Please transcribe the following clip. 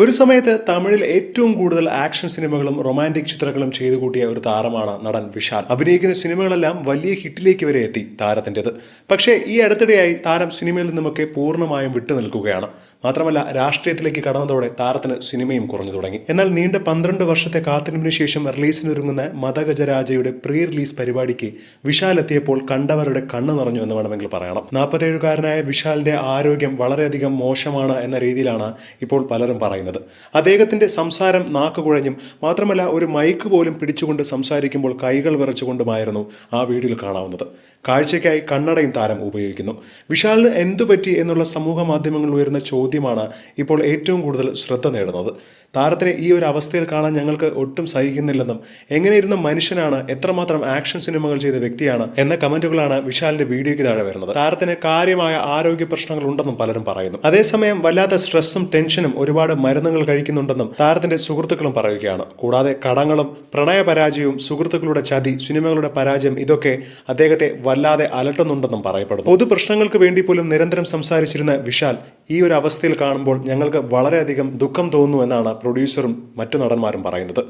ഒരു സമയത്ത് തമിഴിൽ ഏറ്റവും കൂടുതൽ ആക്ഷൻ സിനിമകളും റൊമാന്റിക് ചിത്രങ്ങളും ചെയ്തു കൂട്ടിയ ഒരു താരമാണ് നടൻ വിശാൽ. അഭിനയിക്കുന്ന സിനിമകളെല്ലാം വലിയ ഹിറ്റിലേക്ക് വരെ എത്തി താരത്തിന്റെത്. പക്ഷേ ഈ അടുത്തിടെയായി താരം സിനിമയിൽ നിന്നുമൊക്കെ പൂർണമായും വിട്ടു നിൽക്കുകയാണ്. മാത്രമല്ല രാഷ്ട്രീയത്തിലേക്ക് കടന്നതോടെ താരത്തിന് സിനിമയും കുറഞ്ഞു തുടങ്ങി. എന്നാൽ നീണ്ട പന്ത്രണ്ട് വർഷത്തെ കാത്തിരിപ്പിന് ശേഷം റിലീസിനൊരുങ്ങുന്ന മതഗജരാജയുടെ പ്രീ റിലീസ് പരിപാടിക്ക് വിശാൽ എത്തിയപ്പോൾ കണ്ടവരുടെ കണ്ണു നിറഞ്ഞു എന്ന് വേണമെങ്കിൽ പറയണം. നാൽപ്പത്തേഴുകാരനായ വിശാലിന്റെ ആരോഗ്യം വളരെയധികം മോശമാണ് എന്ന രീതിയിലാണ് ഇപ്പോൾ പലരും പറയുന്നത്. അദ്ദേഹത്തിന്റെ സംസാരം നാക്കുകുഴഞ്ഞും മാത്രമല്ല ഒരു മൈക്ക് പോലും പിടിച്ചുകൊണ്ട് സംസാരിക്കുമ്പോൾ കൈകൾ വിറച്ചുകൊണ്ടുമായിരുന്നു ആ വീഡിയോയിൽ കാണാവുന്നത്. കാഴ്ചയ്ക്കായി കണ്ണടയും താരം ഉപയോഗിക്കുന്നു. വിശാലിന് എന്തു പറ്റി എന്നുള്ള സമൂഹ മാധ്യമങ്ങളിൽ ഉയരുന്ന ചോദ്യമാണ് ഇപ്പോൾ ഏറ്റവും കൂടുതൽ ശ്രദ്ധ നേടുന്നത്. താരത്തിനെ ഈ ഒരു അവസ്ഥയിൽ കാണാൻ ഞങ്ങൾക്ക് ഒട്ടും സഹിക്കുന്നില്ലെന്നും എങ്ങനെയിരുന്ന മനുഷ്യനാണ് എത്രമാത്രം ആക്ഷൻ സിനിമകൾ ചെയ്ത വ്യക്തിയാണ് എന്ന കമന്റുകളാണ് വിശാലിന്റെ വീഡിയോയ്ക്ക് താഴെ വരുന്നത്. താരത്തിന് കാര്യമായ ആരോഗ്യ പ്രശ്നങ്ങൾ ഉണ്ടെന്നും പലരും പറയുന്നു. അതേസമയം വല്ലാത്ത സ്ട്രെസ്സും ടെൻഷനും ഒരുപാട് മരുന്നുകൾ കഴിക്കുന്നുണ്ടെന്നും താരത്തിന്റെ സുഹൃത്തുക്കളും പറയുകയാണ്. കൂടാതെ കടങ്ങളും പ്രണയപരാജയവും സുഹൃത്തുക്കളുടെ ചതി സിനിമകളുടെ പരാജയം ഇതൊക്കെ അദ്ദേഹത്തെ വല്ലാതെ അലട്ടുന്നുണ്ടെന്നും പറയപ്പെടുന്നു. പൊതു പ്രശ്നങ്ങൾക്ക് വേണ്ടി പോലും നിരന്തരം സംസാരിച്ചിരുന്ന വിശാൽ ഈ ഒരു അവസ്ഥയിൽ കാണുമ്പോൾ ഞങ്ങൾക്ക് വളരെയധികം ദുഃഖം തോന്നുന്നു എന്നാണ് പ്രൊഡ്യൂസറും മറ്റു നടന്മാരും പറയുന്നത്.